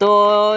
તો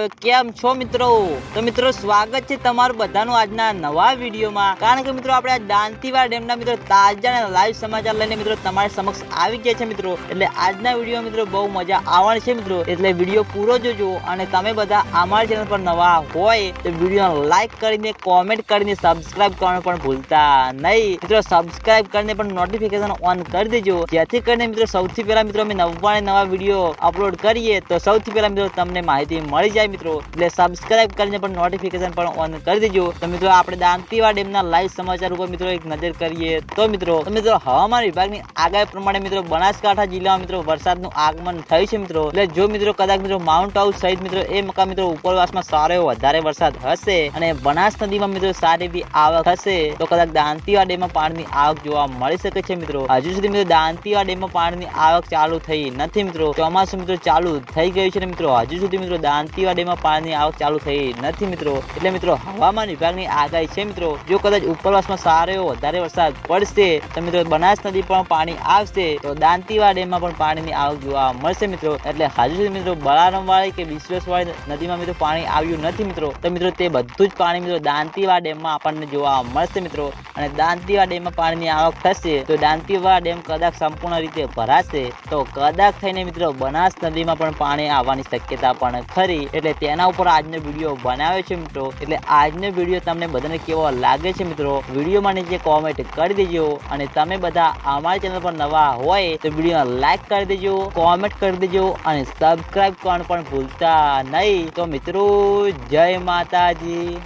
કેમ છો મિત્રો? તો મિત્રો, સ્વાગત છે તમારું બધાનું આજના નવા વિડીયોમાં. કારણ કે મિત્રો, આપણે આ દાંતીવાર ડેમના મિત્રો તાજા અને લાઈવ સમાચાર લઈને મિત્રો તમારી સમક્ષ આવી ગયા છે મિત્રો. એટલે આજના વીડિયો મિત્રો બહુ મજા આવવાની છે મિત્રો. એટલે વીડિયો પૂરો જોજો અને તમે બધા અમારી ચેનલ પર નવા હોય તો વીડિયો લાઈક કરીને, કોમેન્ટ કરીને, સબસ્ક્રાઇબ કરવાનું પણ ભૂલતા નહીં. મિત્રો, સબસ્ક્રાઇબ કરીને પણ નોટિફિકેશન ઓન કરી દેજો. જેથી કરીને મિત્રો, સૌથી પહેલા મિત્રો અમે નવા નવા વીડિયો અપલોડ કરીએ તો સૌથી પહેલા મિત્રો તમને માહિતી મળી જાય મિત્રો, એટલે સબસ્ક્રાઇબ કરીને પણ નોટિફિકેશન પણ ઓન કરી દેજો. તો મિત્રો, આપણે દાંતીવા ડેમના લાઈવ સમાચાર ઉપર મિત્રો એક નજર કરીએ તો મિત્રો મિત્રો, હવામાન વિભાગની આગાહી પ્રમાણે મિત્રો, બનાસકાંઠા જિલ્લામાં મિત્રો, વરસાદનું આગમન થયું છે મિત્રો. એટલે જો મિત્રો, કદાચ મિત્રો માઉન્ટ આઉટ સહિત મિત્રો, એ મકા મિત્રો, ઉપરવાસમાં સારો એવો વધારે વરસાદ હશે અને બનાસ નદીમાં મિત્રો, સારી એવી આવક હશે તો કદાચ દાંતીવા ડેમમાં પાણીની આવક જોવા મળી શકે છે મિત્રો. હજુ સુધી મિત્રો દાંતીવા ડેમમાં પાણીની આવક ચાલુ થઈ નથી મિત્રો. ચોમાસું મિત્રો, ચાલુ થઈ ગયું છે મિત્રો. હજુ સુધી મિત્રો દાંતીવા ડેમમાં પાણીની આવક ચાલુ થઈ નથી મિત્રો. એટલે મિત્રો, હવામાન વિભાગની આગાહી છે મિત્રો. જો કદાચ ઉપરવાસમાં સારો વધારે વરસાદ પડશે, તો મિત્રો બનાસ નદી પણ પાણી આવશે. તો દાંતીવા ડેમમાં પણ પાણીની આવક જોવા મળશે મિત્રો. એટલે હજુ સુધી મિત્રો બળારમવાળી કે વિશ્વેશવાળી નદીમાં મિત્રો પાણી આવ્યું નથી મિત્રો. તો મિત્રો તે બધું જ પાણી મિત્રો દાંતીવા ડેમમાં આપણને જોવા મળશે મિત્રો. અને દાંતીવા ડેમમાં પાણીની આવક થશે, તો દાંતીવા ડેમ કદાચ સંપૂર્ણ રીતે ભરાશે. તો કદાચ થઈને મિત્રો બનાસ નદીમાં પણ પાણી આવવાની શક્યતા પણ ખરી. એટલે તેના ઉપર આજનો વીડિયો બનાવ્યો છે મિત્રો. એટલે આજનો વીડિયો તમને બધાને કેવો લાગે છે મિત્રો? વિડીયોમાં નીચે કોમેન્ટ કરી દેજો અને તમે બધા અમારી ચેનલ પર નવા હોય તો વીડિયો લાઈક કરી દેજો કોમેન્ટ કરી દેજો અને સબસ્ક્રાઇબ કરવાનું પણ ભૂલતા નહીં. તો મિત્રો, જય માતાજી.